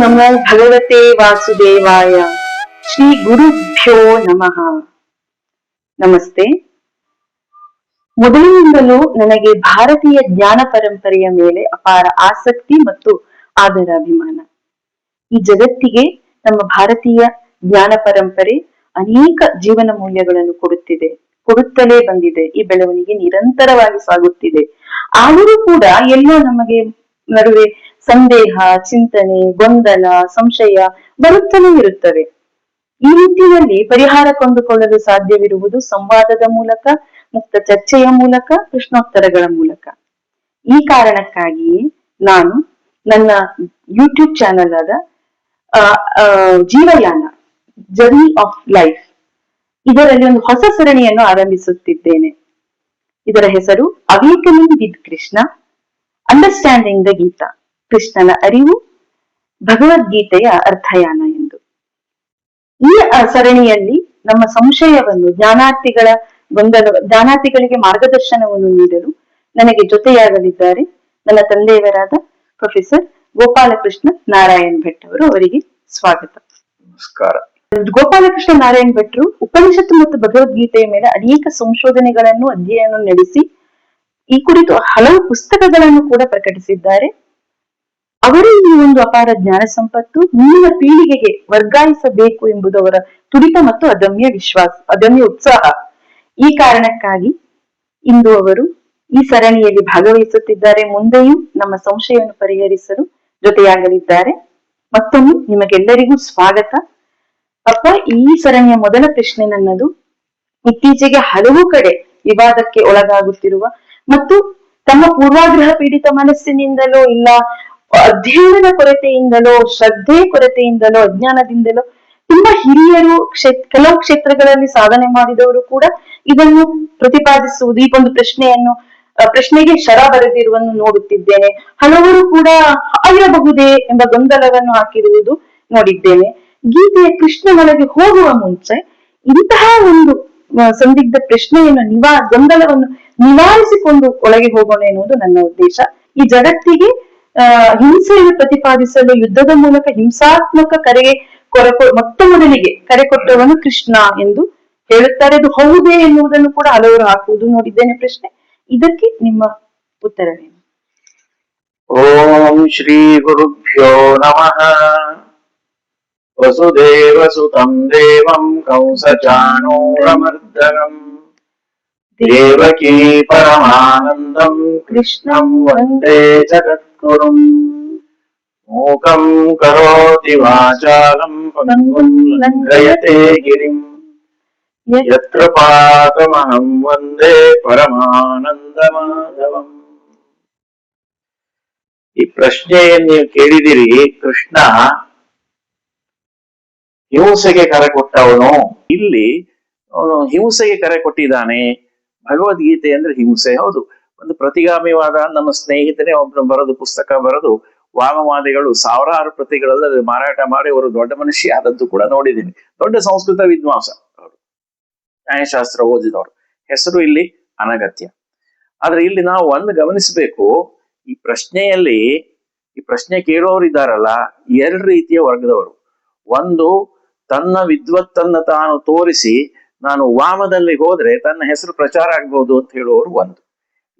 ನಮೋ ಭಗವತೆ ವಾಸುದೇವಾಯ ಶ್ರೀ ಗುರುಭ್ಯೋ ನಮಃ ನಮಸ್ತೆ ಮೊದಲಿನಿಂದಲೂ ನನಗೆ ಭಾರತೀಯ ಜ್ಞಾನ ಪರಂಪರೆಯ ಮೇಲೆ ಅಪಾರ ಆಸಕ್ತಿ ಮತ್ತು ಆದರ ಅಭಿಮಾನ ಈ ಜಗತ್ತಿಗೆ ನಮ್ಮ ಭಾರತೀಯ ಜ್ಞಾನ ಪರಂಪರೆ ಅನೇಕ ಜೀವನ ಮೌಲ್ಯಗಳನ್ನು ಕೊಡುತ್ತಿದೆ, ಕೊಡುತ್ತಲೇ ಬಂದಿದೆ, ಈ ಬೆಳವಣಿಗೆ ನಿರಂತರವಾಗಿ ಸಾಗುತ್ತಿದೆ. ಆದರೂ ಕೂಡ ಎಲ್ಲೋ ನಮಗೆ ನಡುವೆ ಸಂದೇಹ, ಚಿಂತನೆ, ಗೊಂದಲ, ಸಂಶಯ ಬರುತ್ತಲೇ ಇರುತ್ತವೆ. ಈ ರೀತಿಯಲ್ಲಿ ಪರಿಹಾರ ಕೊಂಡುಕೊಳ್ಳಲು ಸಾಧ್ಯವಿರುವುದು ಸಂವಾದದ ಮೂಲಕ, ಮುಕ್ತ ಚರ್ಚೆಯ ಮೂಲಕ, ಪ್ರಶ್ನೋತ್ತರಗಳ ಮೂಲಕ. ಈ ಕಾರಣಕ್ಕಾಗಿಯೇ ನಾನು ನನ್ನ ಯೂಟ್ಯೂಬ್ ಚಾನೆಲ್ ಆದ ಜೀವಯಾನ ಜರ್ನಿ ಆಫ್ ಲೈಫ್ ಇದರಲ್ಲಿ ಒಂದು ಹೊಸ ಸರಣಿಯನ್ನು ಆರಂಭಿಸುತ್ತಿದ್ದೇನೆ. ಇದರ ಹೆಸರು awakening with Krishna understanding the Gita ಕೃಷ್ಣನ ಅರಿವು ಭಗವದ್ಗೀತೆಯ ಅರ್ಥಯಾನ ಎಂದು. ಈ ಸರಣಿಯಲ್ಲಿ ನಮ್ಮ ಸಂಶಯವನ್ನು ಜ್ಞಾನಾರ್ಥಿಗಳ ಗೊಂದಲ ಜ್ಞಾನಾರ್ಥಿಗಳಿಗೆ ಮಾರ್ಗದರ್ಶನವನ್ನು ನೀಡಲು ನನಗೆ ಜೊತೆಯಾಗಲಿದ್ದಾರೆ ನನ್ನ ತಂದೆಯವರಾದ ಪ್ರೊಫೆಸರ್ ಗೋಪಾಲಕೃಷ್ಣ ನಾರಾಯಣ್ ಭಟ್ ಅವರು ಅವರಿಗೆ ಸ್ವಾಗತ. ನಮಸ್ಕಾರ. ಗೋಪಾಲಕೃಷ್ಣ ನಾರಾಯಣ್ ಭಟ್ರು ಉಪನಿಷತ್ತು ಮತ್ತು ಭಗವದ್ಗೀತೆಯ ಮೇಲೆ ಅನೇಕ ಸಂಶೋಧನೆಗಳನ್ನು ಅಧ್ಯಯನ ನಡೆಸಿ ಈ ಕುರಿತು ಹಲವು ಪುಸ್ತಕಗಳನ್ನು ಕೂಡ ಪ್ರಕಟಿಸಿದ್ದಾರೆ. ಅವರು ಈ ಒಂದು ಅಪಾರ ಜ್ಞಾನ ಸಂಪತ್ತು ಮುಂದಿನ ಪೀಳಿಗೆಗೆ ವರ್ಗಾಯಿಸಬೇಕು ಎಂಬುದು ಅವರ ತುಡಿತ ಮತ್ತು ಅದಮ್ಯ ವಿಶ್ವಾಸ, ಅದಮ್ಯ ಉತ್ಸಾಹ. ಈ ಕಾರಣಕ್ಕಾಗಿ ಇಂದು ಅವರು ಈ ಸರಣಿಯಲ್ಲಿ ಭಾಗವಹಿಸುತ್ತಿದ್ದಾರೆ. ಮುಂದೆಯೂ ನಮ್ಮ ಸಂಶಯವನ್ನು ಪರಿಹರಿಸಲು ಜೊತೆಯಾಗಲಿದ್ದಾರೆ. ಮತ್ತೊಮ್ಮೆ ನಿಮಗೆಲ್ಲರಿಗೂ ಸ್ವಾಗತ. ಅಪ್ಪ, ಈ ಸರಣಿಯ ಮೊದಲ ಪ್ರಶ್ನೆ ನನ್ನದು. ಇತ್ತೀಚೆಗೆ ಹಲವು ಕಡೆ ವಿವಾದಕ್ಕೆ ಒಳಗಾಗುತ್ತಿರುವ ಮತ್ತು ತಮ್ಮ ಪೂರ್ವಾಗ್ರಹ ಪೀಡಿತ ಮನಸ್ಸಿನಿಂದಲೋ ಇಲ್ಲ ಅಧ್ಯಯನದ ಕೊರತೆಯಿಂದಲೋ, ಶ್ರದ್ಧೆ ಕೊರತೆಯಿಂದಲೋ, ಅಜ್ಞಾನದಿಂದಲೋ, ತುಂಬಾ ಹಿರಿಯರು ಕ್ಷೇತ್ ಕೆಲವು ಕ್ಷೇತ್ರಗಳಲ್ಲಿ ಸಾಧನೆ ಮಾಡಿದವರು ಕೂಡ ಇದನ್ನು ಪ್ರತಿಪಾದಿಸುವುದು, ಈ ಒಂದು ಪ್ರಶ್ನೆಯನ್ನು ಪ್ರಶ್ನೆಗೆ ಶರ ಬರೆದಿರುವನ್ನು ನೋಡುತ್ತಿದ್ದೇನೆ. ಹಲವರು ಕೂಡ ಆಗಿರಬಹುದೇ ಎಂಬ ಗೊಂದಲವನ್ನು ಹಾಕಿರುವುದು ನೋಡಿದ್ದೇನೆ. ಗೀತೆಯ ಕೃಷ್ಣನೊಳಗೆ ಹೋಗುವ ಮುಂಚೆ ಇಂತಹ ಒಂದು ಸಂದಿಗ್ಧ ಪ್ರಶ್ನೆಯನ್ನು ನಿವಾ, ಗೊಂದಲವನ್ನು ನಿವಾರಿಸಿಕೊಂಡು ಒಳಗೆ ಹೋಗೋಣ ಎನ್ನುವುದು ನನ್ನ ಉದ್ದೇಶ. ಈ ಜಗತ್ತಿಗೆ ಹಿಂಸೆಯನ್ನು ಪ್ರತಿಪಾದಿಸಲು ಯುದ್ಧದ ಮೂಲಕ ಹಿಂಸಾತ್ಮಕ ಕರೆಗೆ ಕೊರಕೊ ಮೊತ್ತ ಮೊದಲಿಗೆ ಕರೆ ಕೊಟ್ಟವನು ಕೃಷ್ಣ ಎಂದು ಹೇಳುತ್ತಾರೆ. ಅದು ಹೌದೇ ಎನ್ನುವುದನ್ನು ಕೂಡ ಹಲವರು ಹಾಕುವುದು. ನೋಡಿದ್ದೇನೆ ಪ್ರಶ್ನೆ. ಇದಕ್ಕೆ ನಿಮ್ಮ ಉತ್ತರವೇನು? ಓಂ ಶ್ರೀ ಗುರುಭ್ಯೋ ನಮಃ. ವಸುದೇವ ಸುತಂ ದೇವಂ ಕಂಸಚಾಣೂರಮರ್ದನಂ ದೇವಕೀ ಪರಮಾನಂದಂ ಕೃಷ್ಣಂ ವಂದೇ ಮೂಕಂ ಕರೋತಿ ವಾಚಾಲಂ ಪಂಗುಂ ಲಂಘಯತೆ ಗಿರಿಂ ಯತ್ರ ಪಾತಮಹಂ ವಂದೇ ಪರಮಾನಂದಮಾಧವಂ ಈ ಪ್ರಶ್ನೆಯನ್ನು ನೀವು ಕೇಳಿದಿರಿ ಕೃಷ್ಣ. ಹಿಂಸೆಗೆ ಕರೆ ಕೊಟ್ಟವನು ಇಲ್ಲಿ, ಅವನು ಹಿಂಸೆಗೆ ಕರೆ ಕೊಟ್ಟಿದ್ದಾನೆ. ಭಗವದ್ಗೀತೆ ಅಂದ್ರೆ ಹಿಂಸೆ, ಹೌದು. ಒಂದು ಪ್ರತಿಗಾಮಿವಾದ ನಮ್ಮ ಸ್ನೇಹಿತನೇ ಒಬ್ರು ಬರೆದು ಪುಸ್ತಕ ಬರೆದು ವಾಮವಾದಿಗಳು ಸಾವಿರಾರು ಪ್ರತಿಗಳಲ್ಲಿ ಮಾರಾಟ ಮಾಡಿ ಅವರು ದೊಡ್ಡ ಮನುಷ್ಯ ಆದದ್ದು ಕೂಡ ನೋಡಿದ್ದೀನಿ. ದೊಡ್ಡ ಸಂಸ್ಕೃತ ವಿದ್ವಾಂಸ ಅವರು. ನ್ಯಾಯಶಾಸ್ತ್ರ ಓದಿದವರು. ಹೆಸರು ಇಲ್ಲಿ ಅನಗತ್ಯ. ಆದ್ರೆ ಇಲ್ಲಿ ನಾವು ಒಂದು ಗಮನಿಸಬೇಕು, ಈ ಪ್ರಶ್ನೆಯಲ್ಲಿ, ಈ ಪ್ರಶ್ನೆ ಕೇಳುವವರು ಇದ್ದಾರಲ್ಲ, ಎರಡು ರೀತಿಯ ವರ್ಗದವರು. ಒಂದು, ತನ್ನ ವಿದ್ವತ್ತನ್ನ ತಾನು ತೋರಿಸಿ, ನಾನು ವಾಮದಲ್ಲಿ ಹೋದ್ರೆ ತನ್ನ ಹೆಸರು ಪ್ರಚಾರ ಆಗ್ಬಹುದು ಅಂತ ಹೇಳುವವರು ಒಂದು.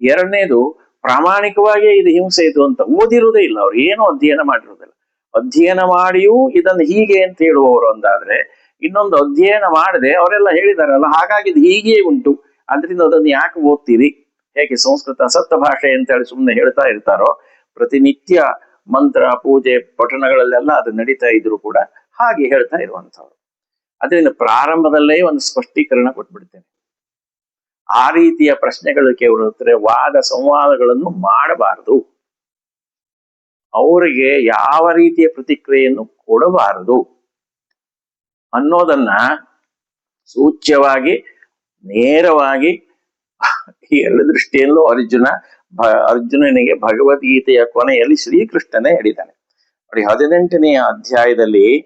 ಎರಡನೇದು ಪ್ರಾಮಾಣಿಕವಾಗಿ ಇದು ಹಿಂಸೆ ಇದು ಅಂತ ಓದಿರುವುದೇ ಇಲ್ಲ ಅವ್ರು, ಏನು ಅಧ್ಯಯನ ಮಾಡಿರುವುದಿಲ್ಲ. ಅಧ್ಯಯನ ಮಾಡಿಯೂ ಇದನ್ನು ಹೀಗೆ ಅಂತ ಹೇಳುವವರು ಅಂದಾದ್ರೆ, ಇನ್ನೊಂದು ಅಧ್ಯಯನ ಮಾಡದೆ ಅವರೆಲ್ಲ ಹೇಳಿದಾರಲ್ಲ, ಹಾಗಾಗಿ ಇದು ಹೀಗೆ ಉಂಟು. ಅದರಿಂದ ಅದನ್ನು ಯಾಕೆ ಓದ್ತೀರಿ? ಯಾಕೆ ಸಂಸ್ಕೃತ ಅಸತ್ತ ಭಾಷೆ ಅಂತ ಹೇಳಿ ಸುಮ್ಮನೆ ಹೇಳ್ತಾ ಇರ್ತಾರೋ, ಪ್ರತಿನಿತ್ಯ ಮಂತ್ರ, ಪೂಜೆ, ಪಠಣಗಳಲ್ಲೆಲ್ಲ ಅದು ನಡೀತಾ ಇದ್ರು ಕೂಡ ಹಾಗೆ ಹೇಳ್ತಾ ಇರುವಂತವ್ರು ಅದರಿಂದ ಪ್ರಾರಂಭದಲ್ಲೇ ಒಂದು ಸ್ಪಷ್ಟೀಕರಣ ಕೊಟ್ಬಿಡ್ತೇನೆ. ಆ ರೀತಿಯ ಪ್ರಶ್ನೆಗಳು ಕೇಳಿದ್ರೆ ವಾದ ಸಂವಾದಗಳನ್ನು ಮಾಡಬಾರದು. ಅವರಿಗೆ ಯಾವ ರೀತಿಯ ಪ್ರತಿಕ್ರಿಯೆಯನ್ನು ಕೊಡಬಾರದು ಅನ್ನೋದನ್ನ ಸೂಚ್ಯವಾಗಿ, ನೇರವಾಗಿ ಈ ಎರಡು ದೃಷ್ಟಿಯಲ್ಲೂ ಅರ್ಜುನ ಅರ್ಜುನನಿಗೆ ಭಗವದ್ಗೀತೆಯ ಕೊನೆಯಲ್ಲಿ ಶ್ರೀಕೃಷ್ಣನೇ ಹೇಳಿದ್ದಾನೆ. ನೋಡಿ ಹದಿನೆಂಟನೆಯ ಅಧ್ಯಾಯದಲ್ಲಿ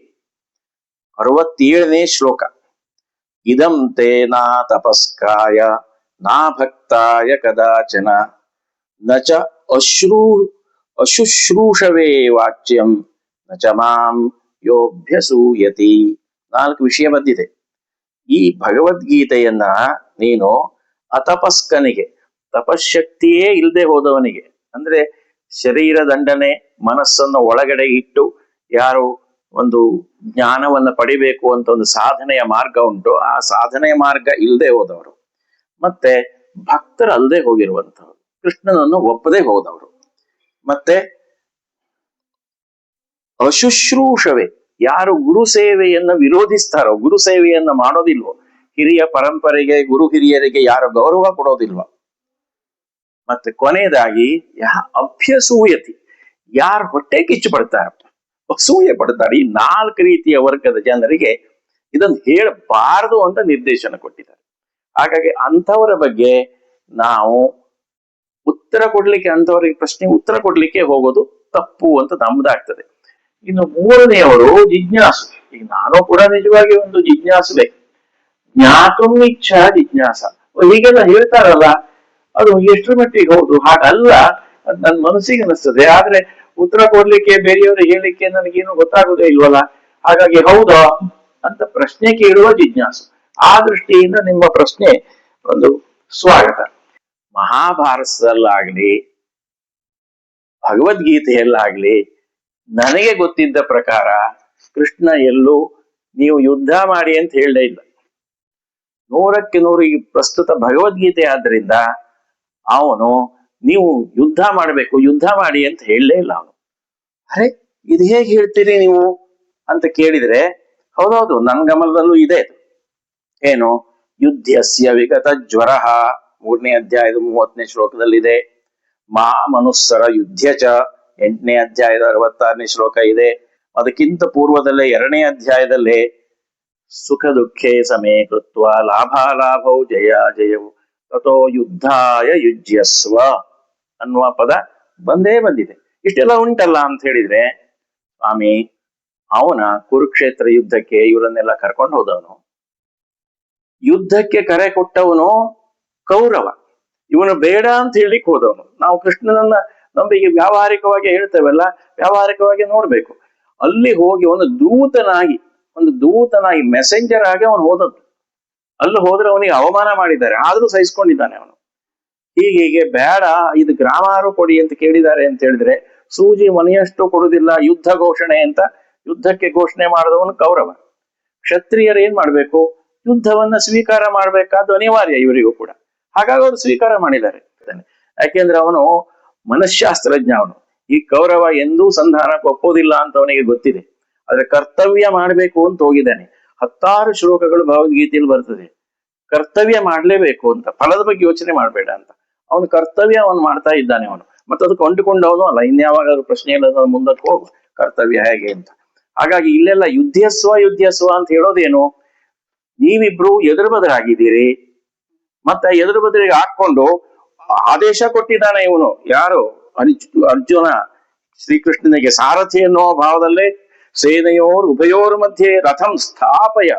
ಅರವತ್ತೇಳನೇ ಶ್ಲೋಕ. ಇದಂ ತೇನಾ ತಪಸ್ಕಾಯ ನಾ ಭಕ್ತಾಯ ಕದಾಚನ ನಚ ಅಶ್ರೂ ಅಶುಶ್ರೂಷವೇ ವಾಚ್ಯಂ ನ ಚ ಮಾಂ ಯೋಭ್ಯಸೂಯತಿ ನಾಲ್ಕು ವಿಷಯ ಬಂದಿದೆ. ಈ ಭಗವದ್ಗೀತೆಯನ್ನ ನೀನು ಅತಪಸ್ಕನಿಗೆ ತಪಶಕ್ತಿಯೇ ಇಲ್ಲದೆ ಹೋದವನಿಗೆ, ಅಂದ್ರೆ ಶರೀರ ದಂಡನೆ, ಮನಸ್ಸನ್ನು ಒಳಗಡೆ ಇಟ್ಟು ಯಾರು ಒಂದು ಜ್ಞಾನವನ್ನ ಪಡಿಬೇಕು ಅಂತ ಒಂದು ಸಾಧನೆಯ ಮಾರ್ಗ ಉಂಟು. ಆ ಸಾಧನೆಯ ಮಾರ್ಗ ಇಲ್ಲದೆ ಹೋದವರು. ಮತ್ತೆ ಭಕ್ತರಲ್ಲದೆ ಹೋಗಿರುವಂತವರು ಕೃಷ್ಣನನ್ನು ಒಪ್ಪದೆ ಹೋದವರು. ಮತ್ತೆ ಅಶುಶ್ರೂಷವೇ. ಯಾರು ಗುರು ಸೇವೆಯನ್ನ ವಿರೋಧಿಸ್ತಾರೋ, ಗುರು ಸೇವೆಯನ್ನ ಮಾಡೋದಿಲ್ವೋ, ಹಿರಿಯ ಪರಂಪರೆಗೆ, ಗುರು ಹಿರಿಯರಿಗೆ ಯಾರು ಗೌರವ ಕೊಡೋದಿಲ್ವೋ. ಮತ್ತೆ ಕೊನೆಯದಾಗಿ ಯಾ ಅಭ್ಯಸೂಯತಿ. ಯಾರು ಹೊಟ್ಟೆ ಕಿಚ್ಚು ಪಡ್ತಾರೆ ಅಸೂಯೆ ಪಡ್ತಾರೆ ಈ ನಾಲ್ಕು ರೀತಿಯ ವರ್ಗದ ಜನರಿಗೆ ಇದನ್ನು ಹೇಳಬಾರದು ಅಂತ ನಿರ್ದೇಶನ ಕೊಟ್ಟಿದ್ದಾರೆ. ಹಾಗಾಗಿ ಅಂಥವರ ಬಗ್ಗೆ ನಾವು ಉತ್ತರ ಕೊಡ್ಲಿಕ್ಕೆ ಅಂತವರಿಗೆ ಪ್ರಶ್ನೆ ಉತ್ತರ ಕೊಡ್ಲಿಕ್ಕೆ ಹೋಗೋದು ತಪ್ಪು ಅಂತ ನಮ್ದಾಗ್ತದೆ ಇನ್ನು ಮೂರನೆಯವರು ಜಿಜ್ಞಾಸು. ಈಗ ನಾನು ಕೂಡ ನಿಜವಾಗಿ ಒಂದು ಜಿಜ್ಞಾಸುವೆ ಜ್ಞಾತು ಇಚ್ಛಾ ಜಿಜ್ಞಾಸ. ಹೀಗೆಲ್ಲ ಹೇಳ್ತಾರಲ್ಲ, ಅದು ಎಷ್ಟರ ಮಟ್ಟಿಗೆ ಹೌದು? ಹಾಗಲ್ಲ ನನ್ನ ಮನಸ್ಸಿಗೆ ಅನಿಸ್ತದೆ. ಆದ್ರೆ ಉತ್ತರ ಕೊಡ್ಲಿಕ್ಕೆ, ಬೇರೆಯವರು ಹೇಳಿಕ್ಕೆ ನನಗೇನು ಗೊತ್ತಾಗೋದೇ ಇಲ್ವಲ್ಲ? ಹಾಗಾಗಿ ಹೌದಾ? ಅಂತ ಪ್ರಶ್ನೆ ಕೇಳುವ ಜಿಜ್ಞಾಸು. ಆ ದೃಷ್ಟಿಯಿಂದ ನಿಮ್ಮ ಪ್ರಶ್ನೆ ಒಂದು ಸ್ವಾಗತ. ಮಹಾಭಾರತದಲ್ಲಾಗ್ಲಿ, ಭಗವದ್ಗೀತೆಯಲ್ಲಾಗ್ಲಿ, ನನಗೆ ಗೊತ್ತಿದ್ದ ಪ್ರಕಾರ ಕೃಷ್ಣ ಎಲ್ಲೂ ನೀವು ಯುದ್ಧ ಮಾಡಿ ಅಂತ ಹೇಳಲೇ ಇಲ್ಲ. ನೂರಕ್ಕೆ ನೂರು ಈ ಪ್ರಸ್ತುತ ಭಗವದ್ಗೀತೆ ಆದ್ರಿಂದ ಅವನು ನೀವು ಯುದ್ಧ ಮಾಡಬೇಕು, ಯುದ್ಧ ಮಾಡಿ ಅಂತ ಹೇಳಲೇ ಇಲ್ಲ ಅವನು. ಅರೆ, ಇದು ಹೇಗೆ ಹೇಳ್ತೀರಿ ನೀವು? ಅಂತ ಕೇಳಿದ್ರೆ, ಹೌದೌದು ನನ್ನ ಗಮನದಲ್ಲೂ ಇದೆ. ಏನು? ಯುದ್ಧಸ್ಯ ವಿಗತ ಜ್ವರ. ಮೂರನೇ ಅಧ್ಯಾಯದ ಮೂವತ್ತನೇ ಶ್ಲೋಕದಲ್ಲಿದೆ. ಮಾ ಮನುಸ್ಸರ ಯುದ್ಧ ಚ. ಎಂಟನೇ ಅಧ್ಯಾಯದ ಅರವತ್ತಾರನೇ ಶ್ಲೋಕ ಇದೆ. ಅದಕ್ಕಿಂತ ಪೂರ್ವದಲ್ಲೇ ಎರಡನೇ ಅಧ್ಯಾಯದಲ್ಲೇ ಸುಖ ದುಃಖೇ ಸಮೇ ಕೃತ್ವ ಲಾಭಾಲಾಭೌ ಜಯ ಜಯವು. ತಥೋ ಯುದ್ಧಾಯ ಯುಜ್ಯಸ್ವ ಅನ್ನುವ ಪದ ಬಂದೇ ಬಂದಿದೆ. ಇಷ್ಟೆಲ್ಲ ಉಂಟಲ್ಲ ಅಂತ ಹೇಳಿದ್ರೆ ಸ್ವಾಮಿ, ಅವನ ಕುರುಕ್ಷೇತ್ರ ಯುದ್ಧಕ್ಕೆ ಇವರನ್ನೆಲ್ಲ ಕರ್ಕೊಂಡು ಹೋದವನು. ಯುದ್ಧಕ್ಕೆ ಕರೆ ಕೊಟ್ಟವನು ಕೌರವ. ಇವನು ಬೇಡ ಅಂತ ಹೇಳಿಕ್ ಹೋದವನು. ನಾವು ಕೃಷ್ಣನನ್ನ ನಂಬಿಕೆ ವ್ಯಾವಹಾರಿಕವಾಗಿ ಹೇಳ್ತೇವಲ್ಲ, ವ್ಯಾವಹಾರಿಕವಾಗಿ ನೋಡ್ಬೇಕು. ಅಲ್ಲಿ ಹೋಗಿ ಒಂದು ದೂತನಾಗಿ ಒಂದು ದೂತನಾಗಿ ಮೆಸೆಂಜರ್ ಆಗಿ ಅವನು ಹೋದದ್ದು. ಅಲ್ಲಿ ಹೋದ್ರೆ ಅವನಿಗೆ ಅವಮಾನ ಮಾಡಿದ್ದಾರೆ. ಆದ್ರೂ ಸಹಿಸ್ಕೊಂಡಿದ್ದಾನೆ ಅವನು. ಹೀಗೆ ಹೀಗೆ ಬೇಡ ಇದು ಗ್ರಾಮಾರು ಕೊಡಿ ಅಂತ ಕೇಳಿದ್ದಾರೆ ಅಂತ ಹೇಳಿದ್ರೆ, ಸೂಜಿ ಮನೆಯಷ್ಟು ಕೊಡುದಿಲ್ಲ ಯುದ್ಧ ಘೋಷಣೆ ಅಂತ ಯುದ್ಧಕ್ಕೆ ಘೋಷಣೆ ಮಾಡಿದವನು ಕೌರವ. ಕ್ಷತ್ರಿಯರು ಏನ್ ಮಾಡ್ಬೇಕು? ಯುದ್ಧವನ್ನ ಸ್ವೀಕಾರ ಮಾಡ್ಬೇಕಾದ್ದು ಅನಿವಾರ್ಯ ಇವರಿಗೂ ಕೂಡ. ಹಾಗಾಗಿ ಅವರು ಸ್ವೀಕಾರ ಮಾಡಿದ್ದಾರೆ. ಯಾಕೆಂದ್ರೆ ಅವನು ಮನಃಶಾಸ್ತ್ರಜ್ಞ ಅವನು. ಈ ಕೌರವ ಎಂದೂ ಸಂಧಾನಕ್ಕೆ ಒಪ್ಪೋದಿಲ್ಲ ಅಂತ ಅವನಿಗೆ ಗೊತ್ತಿದೆ. ಆದ್ರೆ ಕರ್ತವ್ಯ ಮಾಡ್ಬೇಕು ಅಂತ ಹೋಗಿದ್ದಾನೆ. ಹತ್ತಾರು ಶ್ಲೋಕಗಳು ಭಗವದ್ಗೀತೆಯಲ್ಲಿ ಬರ್ತದೆ. ಕರ್ತವ್ಯ ಮಾಡಲೇಬೇಕು ಅಂತ, ಫಲದ ಬಗ್ಗೆ ಯೋಚನೆ ಮಾಡಬೇಡ ಅಂತ. ಅವನು ಕರ್ತವ್ಯ ಅವನು ಮಾಡ್ತಾ ಇದ್ದಾನೆ ಅವನು. ಮತ್ತೆ ಅದಕ್ಕೆ ಕೊಂಡುಕೊಂಡವನು ಅಲ್ಲ ಇನ್ಯಾವಾಗಾದ್ರೂ ಪ್ರಶ್ನೆ ಇಲ್ಲ ಮುಂದಕ್ಕೆ ಹೋಗು, ಕರ್ತವ್ಯ ಹೇಗೆ ಅಂತ. ಹಾಗಾಗಿ ಇಲ್ಲೆಲ್ಲ ಯುದ್ಧಸ್ವ ಯುದ್ಧಸ್ವ ಅಂತ ಹೇಳೋದೇನು? ನೀವಿಬ್ರು ಎದುರು ಬದರಾಗಿದ್ದೀರಿ ಮತ್ತೆ ಎದುರು ಬದಲಿಗೆ ಹಾಕೊಂಡು ಆದೇಶ ಕೊಟ್ಟಿದ್ದಾನೆ ಇವನು. ಯಾರು? ಅರ್ಜು, ಅರ್ಜುನ, ಶ್ರೀಕೃಷ್ಣನಿಗೆ ಸಾರಥಿ ಅನ್ನೋ ಭಾವದಲ್ಲೇ ಸೇನೆಯೋರ್ ಉಭಯೋರ್ ಮಧ್ಯೆ ರಥಂ ಸ್ಥಾಪಯ.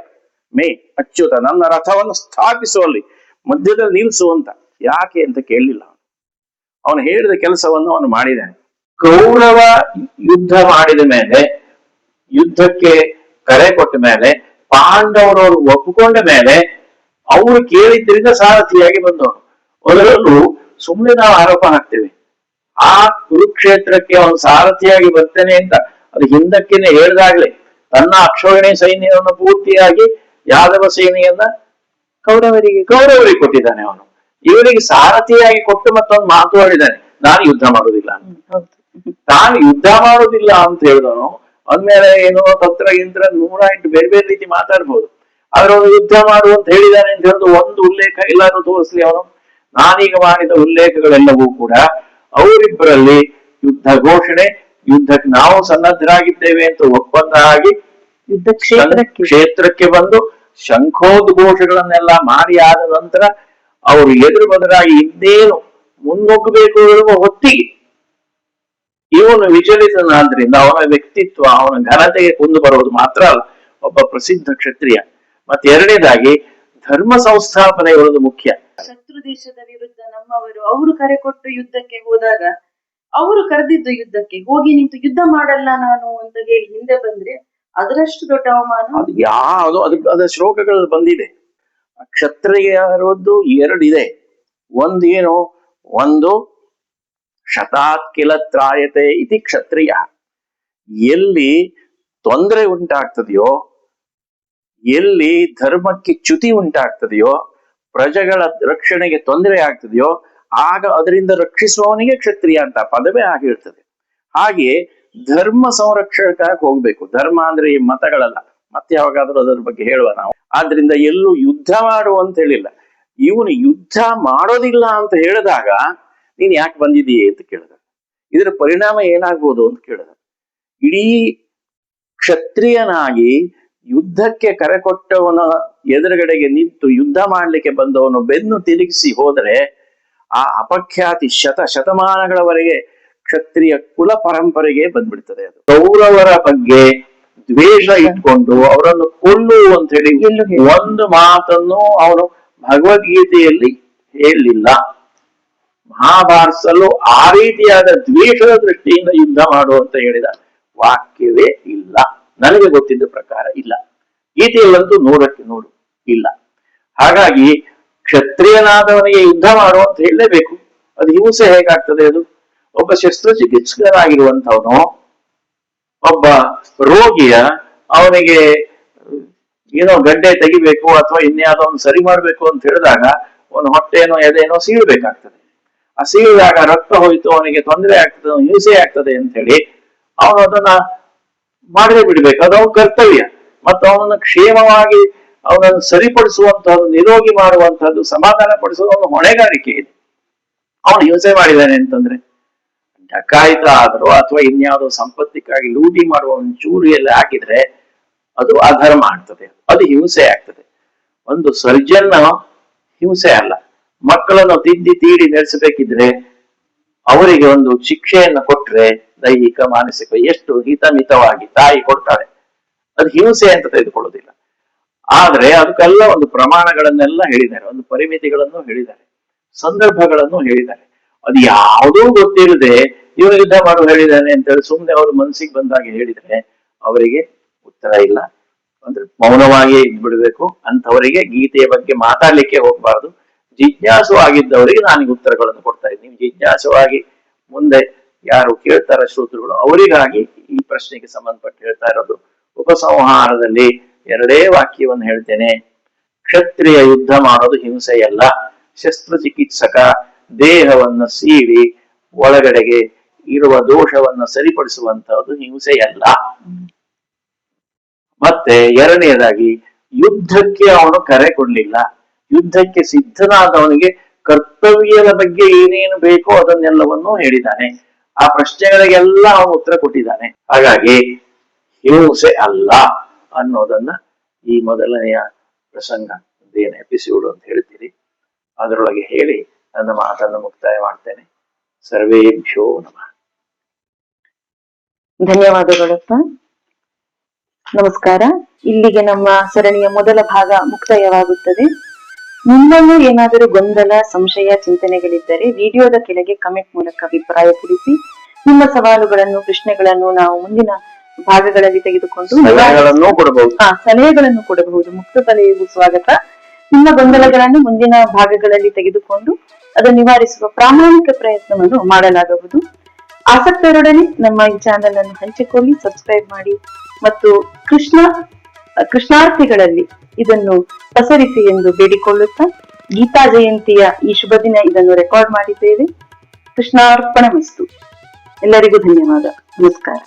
ಮೇ ಅಚ್ಯುತ ನನ್ನ ರಥವನ್ನು ಸ್ಥಾಪಿಸುವಲ್ಲಿ ಮಧ್ಯದಲ್ಲಿ ನಿಲ್ಸು ಅಂತ ಯಾಕೆ ಅಂತ ಕೇಳಲಿಲ್ಲ ಅವನು. ಹೇಳಿದ ಕೆಲಸವನ್ನು ಅವನು ಮಾಡಿದ್ದಾನೆ. ಕೌರವ ಯುದ್ಧ ಮಾಡಿದ ಮೇಲೆ, ಯುದ್ಧಕ್ಕೆ ಕರೆ ಕೊಟ್ಟ ಮೇಲೆ, ಪಾಂಡವರವರು ಒಪ್ಪಿಕೊಂಡ ಮೇಲೆ ಅವರು ಕೇಳಿದ್ದರಿಂದ ಸಾರಥಿಯಾಗಿ ಬಂದವರು ಅದರಲ್ಲೂ ಸುಮ್ಮನೆ ನಾವು ಆರೋಪ ಹಾಕ್ತೇವೆ. ಆ ಕುರುಕ್ಷೇತ್ರಕ್ಕೆ ಅವನು ಸಾರಥಿಯಾಗಿ ಬರ್ತೇನೆ ಅಂತ ಅದು ಹಿಂದಕ್ಕೆನೆ ಹೇಳ್ದಾಗ್ಲೆ ತನ್ನ ಅಕ್ಷೋಹಿಣಿ ಸೈನ್ಯವನ್ನು ಪೂರ್ತಿಯಾಗಿ ಯಾದವ ಸೇನೆಯನ್ನ ಕೌರವರಿಗೆ ಕೌರವರಿಗೆ ಕೊಟ್ಟಿದ್ದಾನೆ ಅವನು. ಇವರಿಗೆ ಸಾರಥಿಯಾಗಿ ಕೊಟ್ಟು ಮತ್ತೊಂದು ಮಾತು ಹೇಳಿದ್ದಾನೆ ನಾನು ಯುದ್ಧ ಮಾಡುವುದಿಲ್ಲ ತಾನು ನಾನು ಯುದ್ಧ ಮಾಡೋದಿಲ್ಲ ಅಂತ ಹೇಳಿದನು ಅಂದ್ಮೇಲೆ ಏನೋ ತತ್ರ ಇಂತ್ರ ನೂರ ಎಂಟು ಬೇರೆ ಬೇರೆ ರೀತಿ ಮಾತಾಡ್ಬೋದು. ಆದ್ರೆ ಅವನು ಯುದ್ಧ ಮಾಡು ಅಂತ ಹೇಳಿದ್ದಾನೆ ಅಂತ ಹೇಳಿದ್ರು ಒಂದು ಉಲ್ಲೇಖ ಎಲ್ಲಾದ್ರೂ ತೋರಿಸ್ಲಿ ಅವನು. ನಾನೀಗ ಮಾಡಿದ ಉಲ್ಲೇಖಗಳೆಲ್ಲವೂ ಕೂಡ ಅವರಿಬ್ಬರಲ್ಲಿ ಯುದ್ಧ ಘೋಷಣೆ ಯುದ್ಧಕ್ಕೆ ನಾವು ಸನ್ನದ್ಧರಾಗಿದ್ದೇವೆ ಅಂತ ಒಪ್ಪಂದ ಆಗಿ ಯುದ್ಧ ಕ್ಷೇತ್ರಕ್ಕೆ. ಕ್ಷೇತ್ರಕ್ಕೆ ಬಂದು ಶಂಖೋದ್ಘೋಷಗಳನ್ನೆಲ್ಲ ಮಾಡಿ ಆದ ನಂತರ ಅವರು ಎದುರು ಬದಲಾಗಿ ಇನ್ನೇನು ಮುನ್ನುಗ್ಗಬೇಕು ಎನ್ನುವ ಹೊತ್ತಿಗೆ ಇವನು ವಿಚಲಿತನಾದ್ರಿಂದ ಅವನ ವ್ಯಕ್ತಿತ್ವ ಅವನ ಘನತೆಗೆ ಕುಂದು ಬರುವುದು ಮಾತ್ರ ಅಲ್ಲ ಒಬ್ಬ ಪ್ರಸಿದ್ಧ ಕ್ಷತ್ರಿಯ. ಮತ್ತೆ ಎರಡನೇದಾಗಿ ಧರ್ಮ ಸಂಸ್ಥಾಪನೆ ಇರೋದು ಮುಖ್ಯ. ಶತ್ರು ದೇಶದ ವಿರುದ್ಧ ನಮ್ಮವರು ಅವರು ಕರೆ ಕೊಟ್ಟು ಯುದ್ಧಕ್ಕೆ ಹೋದಾಗ ಅವರು ಕರೆದಿದ್ದು ಯುದ್ಧಕ್ಕೆ ಹೋಗಿ ನಿಂತು ಯುದ್ಧ ಮಾಡಲ್ಲ ನಾನು ಅಂತ ಹೇಳಿ ಹಿಂದೆ ಬಂದ್ರೆ ಅದರಷ್ಟು ದೊಡ್ಡ ಅವಮಾನ? ಯಾವುದು ಅದು, ಅದ ಶ್ಲೋಕಗಳಲ್ಲಿ ಬಂದಿದೆ. ಕ್ಷತ್ರಿಯರದ್ದು ಎರಡಿದೆ. ಒಂದು ಏನು? ಒಂದು ಶತಾತ್ ಕಿಲ ತ್ರಾಯತೆ ಇತಿ ಕ್ಷತ್ರಿಯ. ಎಲ್ಲಿ ತೊಂದರೆ ಉಂಟಾಗ್ತದೆಯೋ, ಎಲ್ಲಿ ಧರ್ಮಕ್ಕೆ ಚ್ಯುತಿ ಉಂಟಾಗ್ತದೆಯೋ, ಪ್ರಜೆಗಳ ರಕ್ಷಣೆಗೆ ತೊಂದರೆ ಆಗ್ತದೆಯೋ ಆಗ ಅದರಿಂದ ರಕ್ಷಿಸುವವನಿಗೆ ಕ್ಷತ್ರಿಯ ಅಂತ ಪದವೇ ಆಗಿರ್ತದೆ ಹಾಗೆ ಧರ್ಮ ಸಂರಕ್ಷಣಕ್ಕಾಗಿ ಹೋಗ್ಬೇಕು. ಧರ್ಮ ಅಂದ್ರೆ ಈ ಮತಗಳಲ್ಲ. ಮತ್ತೆ ಯಾವಾಗಾದ್ರೂ ಅದರ ಬಗ್ಗೆ ಹೇಳುವ ನಾವು. ಆದ್ರಿಂದ ಎಲ್ಲೂ ಯುದ್ಧ ಮಾಡು ಅಂತ ಹೇಳಿಲ್ಲ. ಇವನು ಯುದ್ಧ ಮಾಡೋದಿಲ್ಲ ಅಂತ ಹೇಳಿದಾಗ ನೀನ್ ಯಾಕೆ ಬಂದಿದೀಯ ಅಂತ ಕೇಳಿದ. ಇದರ ಪರಿಣಾಮ ಏನಾಗ್ಬೋದು ಅಂತ ಕೇಳಿದ. ಇಡೀ ಕ್ಷತ್ರಿಯನಾಗಿ ಯುದ್ಧಕ್ಕೆ ಕರೆ ಕೊಟ್ಟವನ ಎದುರುಗಡೆಗೆ ನಿಂತು ಯುದ್ಧ ಮಾಡ್ಲಿಕ್ಕೆ ಬಂದವನು ಬೆನ್ನು ತಿರುಗಿಸಿ ಹೋದರೆ ಆ ಅಪಖ್ಯಾತಿ ಶತ ಶತಮಾನಗಳವರೆಗೆ ಕ್ಷತ್ರಿಯ ಕುಲ ಪರಂಪರೆಗೆ ಬಂದ್ಬಿಡ್ತದೆ ಅದು. ಕೌರವರ ಬಗ್ಗೆ ದ್ವೇಷ ಇಟ್ಕೊಂಡು ಅವರನ್ನು ಕೊಲ್ಲು ಅಂತ ಹೇಳಿ. ಒಂದು ಮಾತನ್ನು ಅವನು ಭಗವದ್ಗೀತೆಯಲ್ಲಿ ಹೇಳಲಿಲ್ಲ ಮಹಾಭಾರತದಲ್ಲೂ ಆ ರೀತಿಯಾದ ದ್ವೇಷದ ದೃಷ್ಟಿಯಿಂದ ಯುದ್ಧ ಮಾಡು ಅಂತ ಹೇಳಿದ ವಾಕ್ಯವೇ ಇಲ್ಲ. ನನಗೆ ಗೊತ್ತಿದ್ದ ಪ್ರಕಾರ ಇಲ್ಲ. ಗೀತೆಯಲ್ಲಂತೂ ನೂರಕ್ಕೆ ನೂರು ಇಲ್ಲ. ಹಾಗಾಗಿ ಕ್ಷತ್ರಿಯನಾದವನಿಗೆ ಯುದ್ಧ ಮಾಡು ಅಂತ ಹೇಳಲೇಬೇಕು. ಅದು ಹಿಂಸೆ ಹೇಗಾಗ್ತದೆ ಅದು? ಒಬ್ಬ ಶಸ್ತ್ರಚಿಕಿತ್ಸಕನಾಗಿರುವಂತವನು ಒಬ್ಬ ರೋಗಿಯ ಅವನಿಗೆ ಏನೋ ಗಡ್ಡೆ ತೆಗಿಬೇಕು ಅಥವಾ ಇನ್ಯಾವುದೋ ಒಂದು ಸರಿ ಮಾಡಬೇಕು ಅಂತ ಹೇಳಿದಾಗ ಅವನು ಹೊಟ್ಟೆನೋ ಎದೆನೋ ಸೀಳ್ಬೇಕಾಗ್ತದೆ. ಆ ಸೀಳಿದಾಗ ರಕ್ತ ಹೋಯಿತು, ಅವನಿಗೆ ತೊಂದರೆ ಆಗ್ತದೆ, ಹಿಂಸೆ ಆಗ್ತದೆ ಅಂತ ಹೇಳಿ ಅವನು ಅದನ್ನ ಮಾಡದೆ ಬಿಡ್ಬೇಕು. ಅದು ಅವನ ಕರ್ತವ್ಯ. ಮತ್ತು ಅವನನ್ನು ಕ್ಷೇಮವಾಗಿ ಅವನನ್ನು ಸರಿಪಡಿಸುವಂತಹದ್ದು, ನಿರೋಗಿ ಮಾಡುವಂತಹದ್ದು ಸಮಾಧಾನ ಪಡಿಸುವ ಒಂದು ಹೊಣೆಗಾರಿಕೆ ಇದೆ. ಅವನು ಹಿಂಸೆ ಮಾಡಿದ್ದಾನೆ ಅಂತಂದ್ರೆ, ಡಕಾಯಿತ ಆದರೂ ಅಥವಾ ಇನ್ಯಾವುದೋ ಸಂಪತ್ತಿಗಾಗಿ ಲೂಟಿ ಮಾಡುವ ಒಂದು ಚೂರಿಯಲ್ಲಿ ಹಾಕಿದ್ರೆ ಅದು ಅಧರ್ಮ ಆಗ್ತದೆ, ಅದು ಹಿಂಸೆ ಆಗ್ತದೆ. ಒಂದು ಸರ್ಜನ್ ಹಿಂಸೆ ಅಲ್ಲ, ಮಕ್ಕಳನ್ನು ತಿದ್ದಿ ತೀಡಿ ನಡೆಸಬೇಕಿದ್ರೆ ಅವರಿಗೆ ಒಂದು ಶಿಕ್ಷೆಯನ್ನು ಕೊಟ್ರೆ ದೈಹಿಕ, ಮಾನಸಿಕ ಎಷ್ಟು ಹಿತಮಿತವಾಗಿ ತಾಯಿ ಕೊಡ್ತಾಳೆ ಅದು ಹಿಂಸೆ ಅಂತ ತೆಗೆದುಕೊಳ್ಳೋದಿಲ್ಲ. ಆದ್ರೆ ಅದಕ್ಕೆಲ್ಲ ಒಂದು ಪ್ರಮಾಣಗಳನ್ನೆಲ್ಲ ಹೇಳಿದ್ದಾರೆ, ಒಂದು ಪರಿಮಿತಿಗಳನ್ನು ಹೇಳಿದ್ದಾರೆ, ಸಂದರ್ಭಗಳನ್ನು ಹೇಳಿದ್ದಾರೆ. ಅದು ಯಾವುದೂ ಗೊತ್ತಿರದೆ ಇವನು ಯುದ್ಧ ಮಾಡು ಹೇಳಿದ್ದಾನೆ ಅಂತೇಳಿ ಸುಮ್ಮನೆ ಅವರು ಮನಸ್ಸಿಗೆ ಬಂದಾಗ ಹೇಳಿದ್ರೆ ಅವರಿಗೆ ಉತ್ತರ ಇಲ್ಲ. ಅಂದ್ರೆ ಮೌನವಾಗಿಯೇ ಇದ್ಬಿಡ್ಬೇಕು ಅಂತವರಿಗೆ ಗೀತೆಯ ಬಗ್ಗೆ ಮಾತಾಡ್ಲಿಕ್ಕೆ ಹೋಗ್ಬಾರ್ದು. ಜಿಜ್ಞಾಸು ಆಗಿದ್ದವರಿಗೆ ನಾನು ಉತ್ತರಗಳನ್ನು ಕೊಡ್ತಾ ಇದ್ದೀನಿ. ಜಿಜ್ಞಾಸುವಾಗಿ ಮುಂದೆ ಯಾರು ಕೇಳ್ತಾರ ಶ್ರೋತೃಗಳು ಅವರಿಗಾಗಿ ಈ ಪ್ರಶ್ನೆಗೆ ಸಂಬಂಧಪಟ್ಟು ಹೇಳ್ತಾ ಇರೋದು. ಉಪಸಂಹಾರದಲ್ಲಿ ಎರಡೇ ವಾಕ್ಯವನ್ನು ಹೇಳ್ತೇನೆ. ಕ್ಷತ್ರಿಯ ಯುದ್ಧ ಮಾಡೋದು ಹಿಂಸೆಯಲ್ಲ. ಶಸ್ತ್ರಚಿಕಿತ್ಸಕ ದೇಹವನ್ನ ಸೀಳಿ ಒಳಗಡೆಗೆ ಇರುವ ದೋಷವನ್ನ ಸರಿಪಡಿಸುವಂತಹದ್ದು ಹಿಂಸೆಯಲ್ಲ. ಮತ್ತೆ ಎರಡನೆಯದಾಗಿ ಯುದ್ಧಕ್ಕೆ ಅವನು ಕರೆ ಕೊಡ್ಲಿಲ್ಲ. ಯುದ್ಧಕ್ಕೆ ಸಿದ್ಧನಾದವನಿಗೆ ಕರ್ತವ್ಯದ ಬಗ್ಗೆ ಏನೇನು ಬೇಕೋ ಅದನ್ನೆಲ್ಲವನ್ನೂ ಹೇಳಿದ್ದಾನೆ ಆ ಪ್ರಶ್ನೆಗಳಿಗೆಲ್ಲ ಅವನು ಉತ್ತರ ಕೊಟ್ಟಿದ್ದಾನೆ. ಹಾಗಾಗಿ ಹಿಂಸೆ ಅಲ್ಲ. ಅನ್ನೋದನ್ನ ಈ ಮೊದಲನೆಯ ಪ್ರಸಂಗ ಏನು ಎಪಿಸೋಡ್ ಅಂತ ಹೇಳ್ತೀರಿ. ಅದರೊಳಗೆ ಹೇಳಿ ನನ್ನ ಮಾತನ್ನು ಮುಕ್ತಾಯ ಮಾಡ್ತೇನೆ. ಸರ್ವೇಭ್ಯೋ ನಮಃ. ಧನ್ಯವಾದಗಳಪ್ಪ. ನಮಸ್ಕಾರ. ಇಲ್ಲಿಗೆ ನಮ್ಮ ಸರಣಿಯ ಮೊದಲ ಭಾಗ ಮುಕ್ತಾಯವಾಗುತ್ತದೆ. ನಿಮ್ಮಲ್ಲೂ ಏನಾದರೂ ಗೊಂದಲ, ಸಂಶಯ, ಚಿಂತನೆಗಳಿದ್ದರೆ ವಿಡಿಯೋದ ಕೆಳಗೆ ಕಮೆಂಟ್ ಮೂಲಕ ಅಭಿಪ್ರಾಯ ತಿಳಿಸಿ. ನಿಮ್ಮ ಸವಾಲುಗಳನ್ನು, ಪ್ರಶ್ನೆಗಳನ್ನು ನಾವು ಮುಂದಿನ ಭಾಗಗಳಲ್ಲಿ ತೆಗೆದುಕೊಂಡು ಸಲಹೆಗಳನ್ನೂ ಕೊಡಬಹುದು. ಹಾ ಸಲಹೆಗಳನ್ನು ಕೊಡಬಹುದು. ಮುಕ್ತ ಸಲಹೆಗೂ ಸ್ವಾಗತ. ನಿಮ್ಮ ಗೊಂದಲಗಳನ್ನು ಮುಂದಿನ ಭಾಗಗಳಲ್ಲಿ ತೆಗೆದುಕೊಂಡು ಅದನ್ನು ನಿವಾರಿಸುವ ಪ್ರಾಮಾಣಿಕ ಪ್ರಯತ್ನವನ್ನು ಮಾಡಲಾಗುವುದು. ಆಸಕ್ತರೊಡನೆ ನಮ್ಮ ಈ ಚಾನೆಲ್ ಅನ್ನು ಹಂಚಿಕೊಳ್ಳಿ ಸಬ್ಸ್ಕ್ರೈಬ್ ಮಾಡಿ ಮತ್ತು ಕೃಷ್ಣ ಕೃಷ್ಣಾರ್ಥಿಗಳಲ್ಲಿ ಇದನ್ನು ಪಸರಿಸಿ ಎಂದು ಬೇಡಿಕೊಳ್ಳುತ್ತಾ ಗೀತಾ ಜಯಂತಿಯ ಈ ಶುಭ ದಿನ ಇದನ್ನು ರೆಕಾರ್ಡ್ ಮಾಡಿದ್ದೇವೆ. ಕೃಷ್ಣಾರ್ಪಣ ಮಸ್ತು ಎಲ್ಲರಿಗೂ ಧನ್ಯವಾದ. ನಮಸ್ಕಾರ.